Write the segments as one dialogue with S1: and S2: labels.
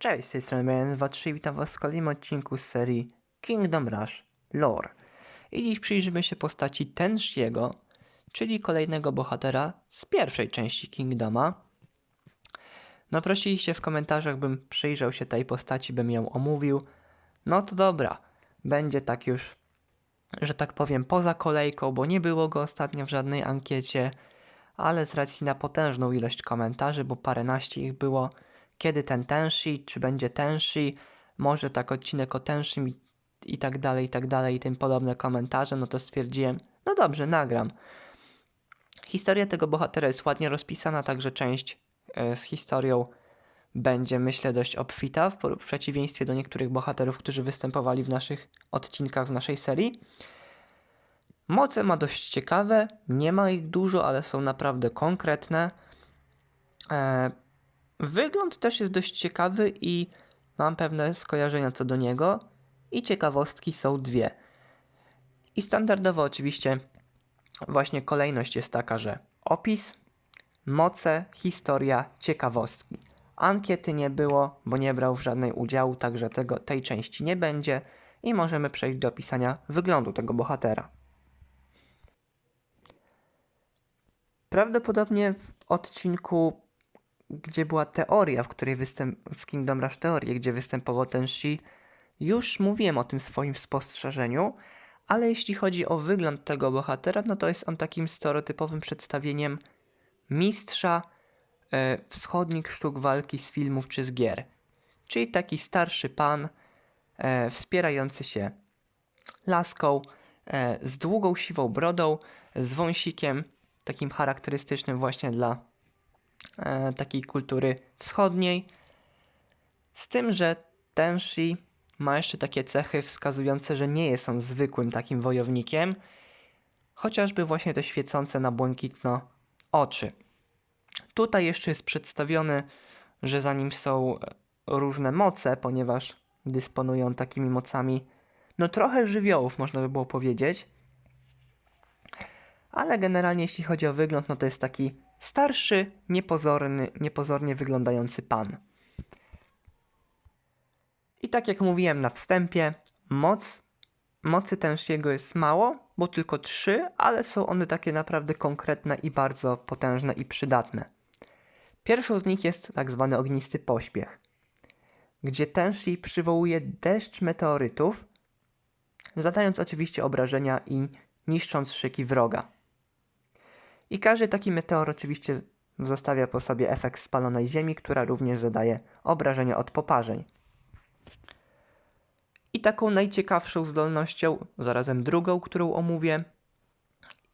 S1: Cześć, z tej strony Brian 23 witam was w kolejnym odcinku z serii Kingdom Rush Lore. I dziś przyjrzymy się postaci Tenshiego, czyli kolejnego bohatera z pierwszej części Kingdoma. No prosiliście w komentarzach, bym przyjrzał się tej postaci, bym ją omówił. No to dobra, będzie tak już, że tak powiem, poza kolejką, bo nie było go ostatnio w żadnej ankiecie, ale z racji na potężną ilość komentarzy, bo paręnaście ich było, kiedy ten Tenshi, czy będzie Tenshi, może tak odcinek o Tenshim i, i tak dalej, i tak dalej, i tym podobne komentarze, no to stwierdziłem, no dobrze, nagram. Historia tego bohatera jest ładnie rozpisana, także część e, z historią będzie, myślę, dość obfita, w przeciwieństwie do niektórych bohaterów, którzy występowali w naszych odcinkach w naszej serii. Moce ma dość ciekawe, nie ma ich dużo, ale są naprawdę konkretne. E, Wygląd też jest dość ciekawy i mam pewne skojarzenia co do niego. I ciekawostki są dwie. I standardowo oczywiście właśnie kolejność jest taka, że opis, moce, historia, ciekawostki. Ankiety nie było, bo nie brał w żadnej udziału, także tego, tej części nie będzie i możemy przejść do opisania wyglądu tego bohatera. Prawdopodobnie w odcinku gdzie była teoria, w której występ z Kingdom Rush teorii, gdzie występował ten Shi, już mówiłem o tym swoim spostrzeżeniu, ale jeśli chodzi o wygląd tego bohatera, no to jest on takim stereotypowym przedstawieniem mistrza e, wschodnich sztuk walki z filmów czy z gier. Czyli taki starszy pan, e, wspierający się laską, e, z długą siwą brodą, z wąsikiem, takim charakterystycznym właśnie dla e, takiej kultury wschodniej. Z tym, że Tenshi ma jeszcze takie cechy wskazujące, że nie jest on zwykłym takim wojownikiem, chociażby właśnie te świecące na błękitno oczy. Tutaj jeszcze jest przedstawiony, że za nim są różne moce, ponieważ dysponują takimi mocami, no trochę żywiołów, można by było powiedzieć. Ale generalnie, jeśli chodzi o wygląd, no to jest taki starszy, niepozorny, niepozornie wyglądający pan. I tak jak mówiłem na wstępie, moc, mocy Tenshiego jest mało, bo tylko trzy, ale są one takie naprawdę konkretne i bardzo potężne i przydatne. Pierwszą z nich jest tak zwany ognisty pośpiech, gdzie Tenshi przywołuje deszcz meteorytów, zadając oczywiście obrażenia i niszcząc szyki wroga. I każdy taki meteor oczywiście zostawia po sobie efekt spalonej ziemi, która również zadaje obrażenia od poparzeń. I taką najciekawszą zdolnością, zarazem drugą, którą omówię,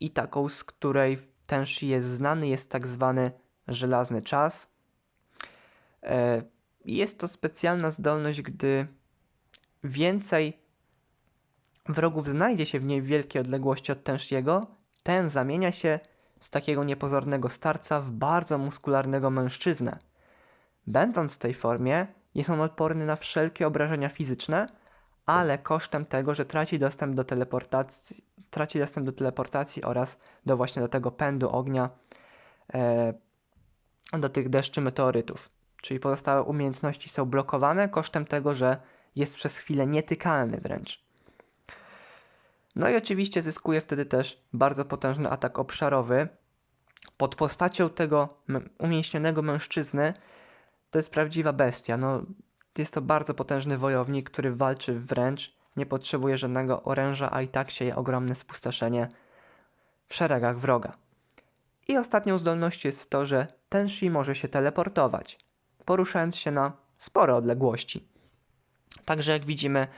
S1: i taką, z której Tenshi jest znany, jest tak zwany żelazny czas. E, Jest to specjalna zdolność, gdy więcej wrogów znajdzie się w niej w wielkiej odległości od Tenshiego, ten zamienia się z takiego niepozornego starca w bardzo muskularnego mężczyznę. Będąc w tej formie, jest on odporny na wszelkie obrażenia fizyczne, ale kosztem tego, że traci dostęp do teleportacji, traci dostęp do teleportacji oraz do właśnie do tego pędu ognia, e, do tych deszczy meteorytów. Czyli pozostałe umiejętności są blokowane kosztem tego, że jest przez chwilę nietykalny wręcz. No i oczywiście zyskuje wtedy też bardzo potężny atak obszarowy. Pod postacią tego umięśnionego mężczyzny to jest prawdziwa bestia. No, jest to bardzo potężny wojownik, który walczy wręcz, nie potrzebuje żadnego oręża, a i tak sieje ogromne spustoszenie w szeregach wroga. I ostatnią zdolnością jest to, że Tenshi może się teleportować, poruszając się na spore odległości. Także jak widzimy,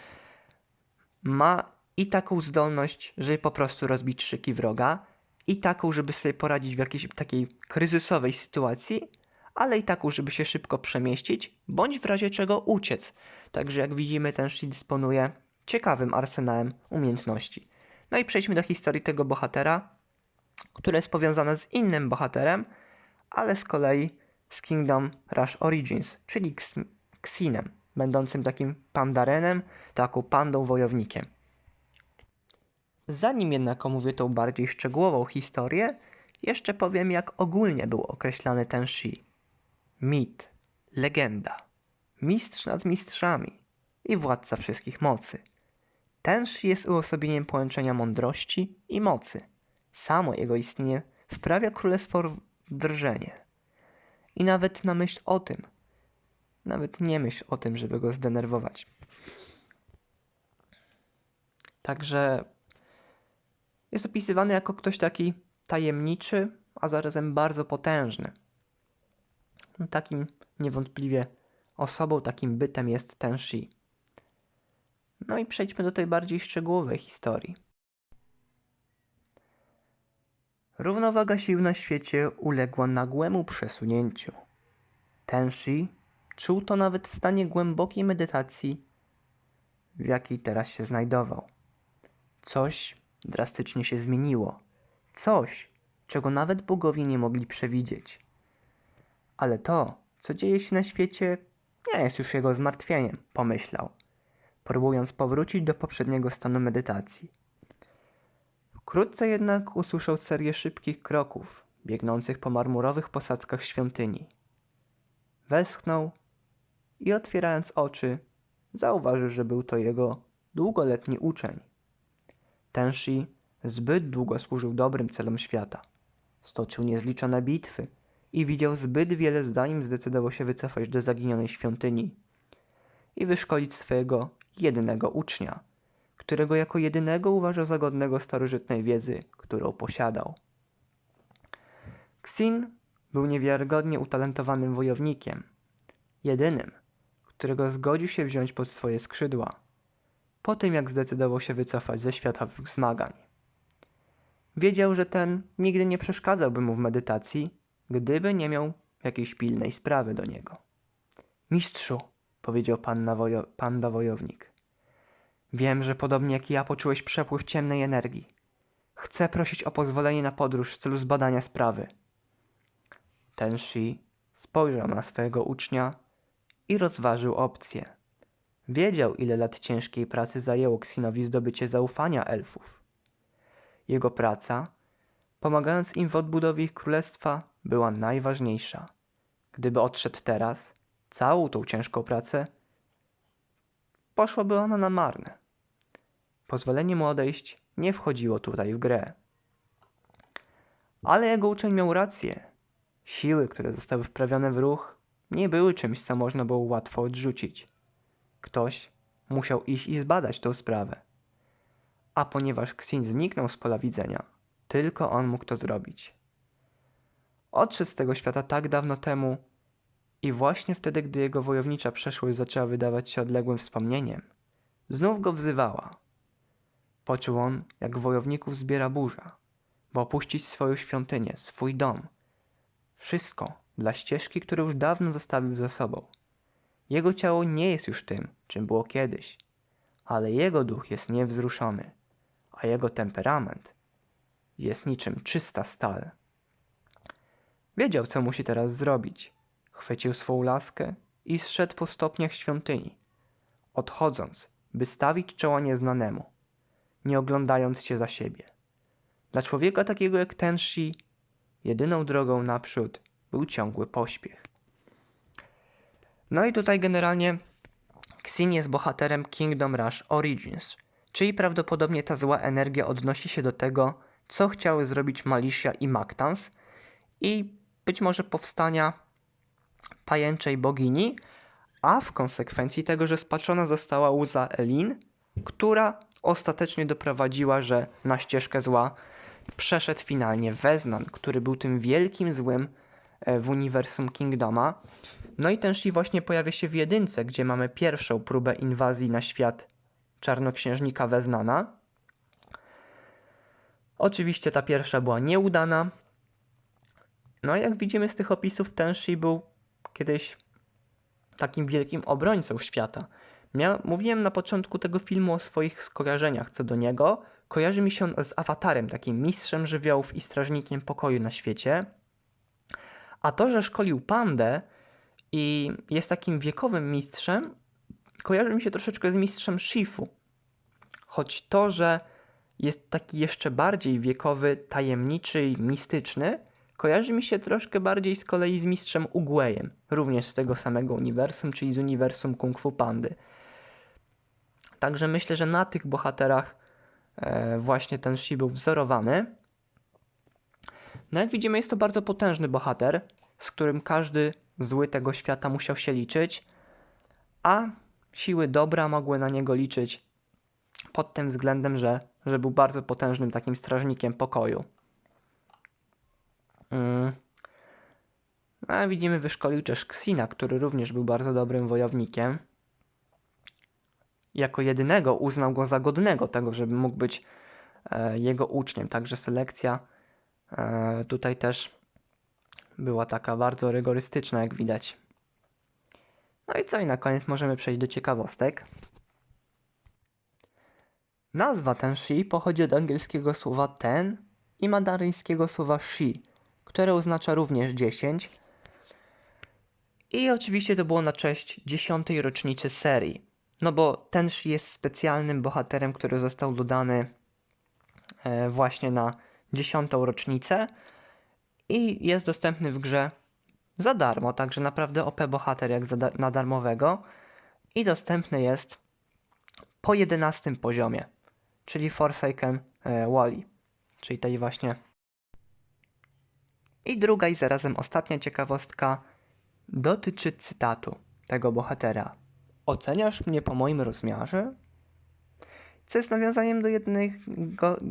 S1: ma i taką zdolność, żeby po prostu rozbić szyki wroga, i taką, żeby sobie poradzić w jakiejś takiej kryzysowej sytuacji, ale i taką, żeby się szybko przemieścić, bądź w razie czego uciec. Także jak widzimy, ten Shi dysponuje ciekawym arsenałem umiejętności. No i przejdźmy do historii tego bohatera, które jest powiązane z innym bohaterem, ale z kolei z Kingdom Rush Origins, czyli Xinem, będącym takim pandarenem, taką pandą wojownikiem. Zanim jednak omówię tą bardziej szczegółową historię, jeszcze powiem jak ogólnie był określany ten Shi. Mit, legenda, mistrz nad mistrzami i władca wszystkich mocy. Tenshi jest uosobieniem połączenia mądrości i mocy. Samo jego istnienie wprawia królestwo w drżenie. I nawet na myśl o tym, nawet nie myśl o tym, żeby go zdenerwować. Także jest opisywany jako ktoś taki tajemniczy, a zarazem bardzo potężny. Takim niewątpliwie osobą, takim bytem jest Tenshi. No i przejdźmy do tej bardziej szczegółowej historii. Równowaga sił na świecie uległa nagłemu przesunięciu. Tenshi czuł to nawet w stanie głębokiej medytacji, w jakiej teraz się znajdował. Coś drastycznie się zmieniło. Coś, czego nawet bogowie nie mogli przewidzieć. Ale to, co dzieje się na świecie, nie jest już jego zmartwieniem, pomyślał, próbując powrócić do poprzedniego stanu medytacji. Wkrótce jednak usłyszał serię szybkich kroków, biegnących po marmurowych posadzkach świątyni. Westchnął i otwierając oczy, zauważył, że był to jego długoletni uczeń. Tenshi zbyt długo służył dobrym celom świata. Stoczył niezliczone bitwy i widział zbyt wiele zanim zdecydował się wycofać do zaginionej świątyni i wyszkolić swojego jedynego ucznia, którego jako jedynego uważał za godnego starożytnej wiedzy, którą posiadał. Xin był niewiarygodnie utalentowanym wojownikiem, jedynym, którego zgodził się wziąć pod swoje skrzydła, po tym jak zdecydował się wycofać ze światowych zmagań. Wiedział, że ten nigdy nie przeszkadzałby mu w medytacji, gdyby nie miał jakiejś pilnej sprawy do niego. Mistrzu, powiedział panna wojo panda wojownik, wiem, że podobnie jak ja poczułeś przepływ ciemnej energii. Chcę prosić o pozwolenie na podróż w celu zbadania sprawy. Tenshi spojrzał na swojego ucznia i rozważył opcję. Wiedział, ile lat ciężkiej pracy zajęło Ksinowi zdobycie zaufania elfów. Jego praca, pomagając im w odbudowie ich królestwa, była najważniejsza. Gdyby odszedł teraz, całą tą ciężką pracę, poszłaby ona na marne. Pozwolenie mu odejść nie wchodziło tutaj w grę. Ale jego uczeń miał rację. Siły, które zostały wprawione w ruch, nie były czymś, co można było łatwo odrzucić. Ktoś musiał iść i zbadać tę sprawę. A ponieważ Xin zniknął z pola widzenia, tylko on mógł to zrobić. Odszedł z tego świata tak dawno temu i właśnie wtedy, gdy jego wojownicza przeszłość zaczęła wydawać się odległym wspomnieniem, znów go wzywała. Poczuł on, jak wojowników zbiera burza, by opuścić swoją świątynię, swój dom. Wszystko dla ścieżki, którą już dawno zostawił za sobą. Jego ciało nie jest już tym, czym było kiedyś, ale jego duch jest niewzruszony, a jego temperament jest niczym czysta stal. Wiedział, co musi teraz zrobić. Chwycił swą laskę i zszedł po stopniach świątyni, odchodząc, by stawić czoła nieznanemu, nie oglądając się za siebie. Dla człowieka takiego jak Tenshi, jedyną drogą naprzód był ciągły pośpiech. No i tutaj generalnie Xin jest bohaterem Kingdom Rush Origins, czyli prawdopodobnie ta zła energia odnosi się do tego, co chciały zrobić Malicia i Mactans i być może powstania pajęczej bogini, a w konsekwencji tego, że spaczona została łza Elin, która ostatecznie doprowadziła, że na ścieżkę zła przeszedł finalnie Weznan, który był tym wielkim złym e, w uniwersum Kingdoma. No i ten Shi właśnie pojawia się w jedynce, gdzie mamy pierwszą próbę inwazji na świat czarnoksiężnika Weznana. Oczywiście ta pierwsza była nieudana. No i jak widzimy z tych opisów, ten Shi był kiedyś takim wielkim obrońcą świata. Mia mówiłem na początku tego filmu o swoich skojarzeniach co do niego. Kojarzy mi się on z awatarem, takim mistrzem żywiołów i strażnikiem pokoju na świecie. A to, że szkolił pandę i jest takim wiekowym mistrzem, kojarzy mi się troszeczkę z mistrzem Shifu. Choć to, że jest taki jeszcze bardziej wiekowy, tajemniczy i mistyczny, kojarzy mi się troszkę bardziej z kolei z mistrzem Uguayem, również z tego samego uniwersum, czyli z uniwersum Kung Fu Pandy. Także myślę, że na tych bohaterach e, właśnie ten Shi był wzorowany. No jak widzimy, jest to bardzo potężny bohater, z którym każdy zły tego świata musiał się liczyć, a siły dobra mogły na niego liczyć pod tym względem, że, że był bardzo potężnym takim strażnikiem pokoju. Mm. A widzimy, wyszkolił też Ksina, który również był bardzo dobrym wojownikiem. Jako jedynego uznał go za godnego tego, żeby mógł być e, jego uczniem. Także selekcja e, tutaj też była taka bardzo rygorystyczna, jak widać. No i co? I na koniec możemy przejść do ciekawostek. Nazwa ten shi pochodzi od angielskiego słowa ten i mandaryńskiego słowa shi, które oznacza również 10. I oczywiście to było na cześć dziesiątej rocznicy serii. No bo ten shi jest specjalnym bohaterem, który został dodany e, właśnie na dziesiątą rocznicę i jest dostępny w grze za darmo, także naprawdę OP bohater jak na darmowego i dostępny jest po 11 poziomie, czyli Forsaken e, Wally, czyli tej właśnie. I druga i zarazem ostatnia ciekawostka dotyczy cytatu tego bohatera. Oceniasz mnie po moim rozmiarze? Co jest nawiązaniem do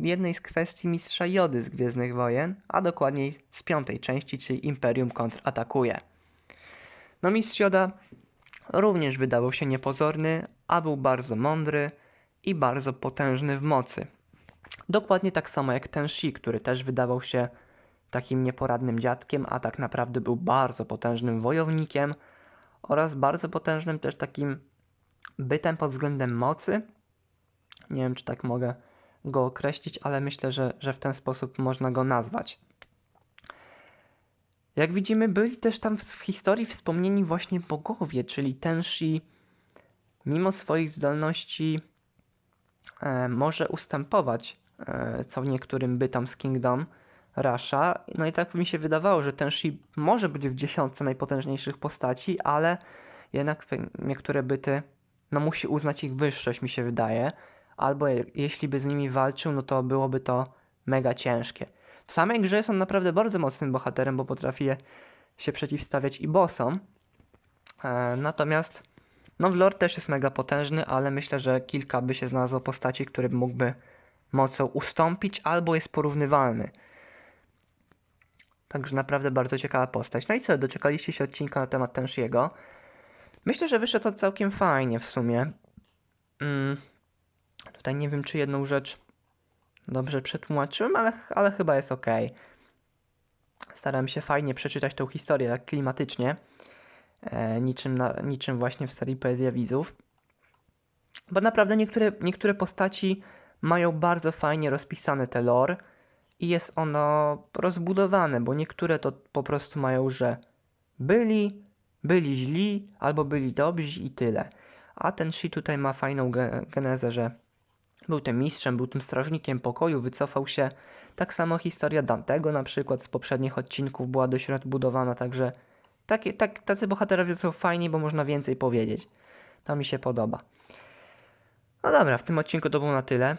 S1: jednej z kwestii Mistrza Jody z Gwiezdnych Wojen, a dokładniej z piątej części, czyli Imperium kontratakuje. No Mistrz Joda również wydawał się niepozorny, a był bardzo mądry i bardzo potężny w mocy. Dokładnie tak samo jak ten Shi, który też wydawał się takim nieporadnym dziadkiem, a tak naprawdę był bardzo potężnym wojownikiem oraz bardzo potężnym też takim bytem pod względem mocy. Nie wiem, czy tak mogę go określić, ale myślę, że, że w ten sposób można go nazwać. Jak widzimy, byli też tam w, historii wspomnieni właśnie bogowie, czyli Tenshi, mimo swoich zdolności, e, może ustępować e, co niektórym bytom z Kingdom Rasha. No i tak mi się wydawało, że Tenshi może być w dziesiątce najpotężniejszych postaci, ale jednak niektóre byty, no musi uznać ich wyższość, mi się wydaje. Albo je, jeśli by z nimi walczył, no to byłoby to mega ciężkie. W samej grze jest on naprawdę bardzo mocnym bohaterem, bo potrafi się przeciwstawiać i bossom. E, natomiast no w lore też jest mega potężny, ale myślę, że kilka by się znalazło postaci, którym mógłby mocą ustąpić albo jest porównywalny. Także naprawdę bardzo ciekawa postać. No i co, doczekaliście się odcinka na temat Tenshiego. Myślę, że wyszedł to całkiem fajnie w sumie. Mm, tutaj nie wiem, czy jedną rzecz dobrze przetłumaczyłem, ale, ale chyba jest ok. Staram się fajnie przeczytać tą historię, tak klimatycznie. E, niczym, na, niczym właśnie w serii Poezja Widzów. Bo naprawdę niektóre, niektóre postaci mają bardzo fajnie rozpisane te lore i jest ono rozbudowane, bo niektóre to po prostu mają, że byli, byli źli albo byli dobrzy i tyle. A ten Shi tutaj ma fajną ge genezę, że był tym mistrzem, był tym strażnikiem pokoju, wycofał się. Tak samo historia Dantego na przykład z poprzednich odcinków była dość rozbudowana, także takie, tak, tacy bohaterowie są fajni, bo można więcej powiedzieć. To mi się podoba. No dobra, w tym odcinku to było na tyle.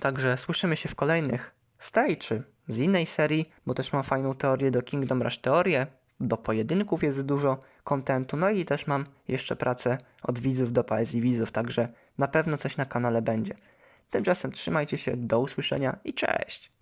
S1: Także słyszymy się w kolejnych z tej czy z innej serii, bo też mam fajną teorię do Kingdom Rush teorię, do pojedynków jest dużo kontentu, no i też mam jeszcze pracę od widzów do poezji widzów, także na pewno coś na kanale będzie. Tymczasem trzymajcie się, do usłyszenia i cześć!